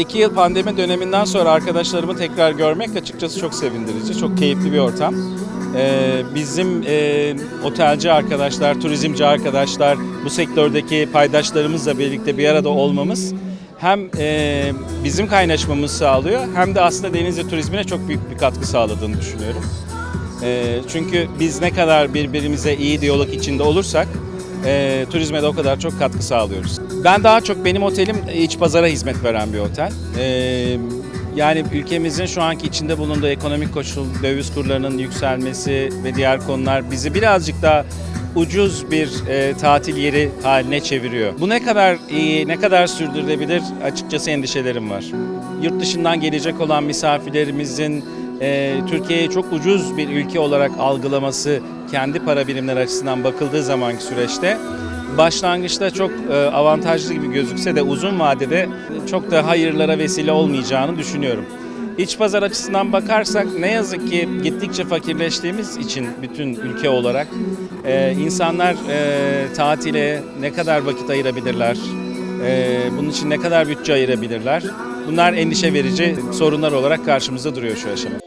İki yıl pandemi döneminden sonra arkadaşlarımı tekrar görmek açıkçası çok sevindirici, çok keyifli bir ortam. Ee, bizim e, otelci arkadaşlar, turizmci arkadaşlar, bu sektördeki paydaşlarımızla birlikte bir arada olmamız hem e, bizim kaynaşmamızı sağlıyor hem de aslında Denizli turizmine çok büyük bir katkı sağladığını düşünüyorum. E, çünkü biz ne kadar birbirimize iyi diyalog içinde olursak e, turizme de o kadar çok katkı sağlıyoruz. Ben daha çok benim otelim iç pazara hizmet veren bir otel. E, yani ülkemizin şu anki içinde bulunduğu ekonomik koşul, döviz kurlarının yükselmesi ve diğer konular bizi birazcık daha ucuz bir e, tatil yeri haline çeviriyor. Bu ne kadar iyi, ne kadar sürdürülebilir açıkçası endişelerim var. Yurt dışından gelecek olan misafirlerimizin e, çok ucuz bir ülke olarak algılaması kendi para birimleri açısından bakıldığı zamanki süreçte başlangıçta çok e, avantajlı gibi gözükse de uzun vadede çok da hayırlara vesile olmayacağını düşünüyorum. İç pazar açısından bakarsak ne yazık ki gittikçe fakirleştiğimiz için bütün ülke olarak e, insanlar e, tatile ne kadar vakit ayırabilirler, bunun için ne kadar bütçe ayırabilirler? Bunlar endişe verici sorunlar olarak karşımızda duruyor şu aşamada.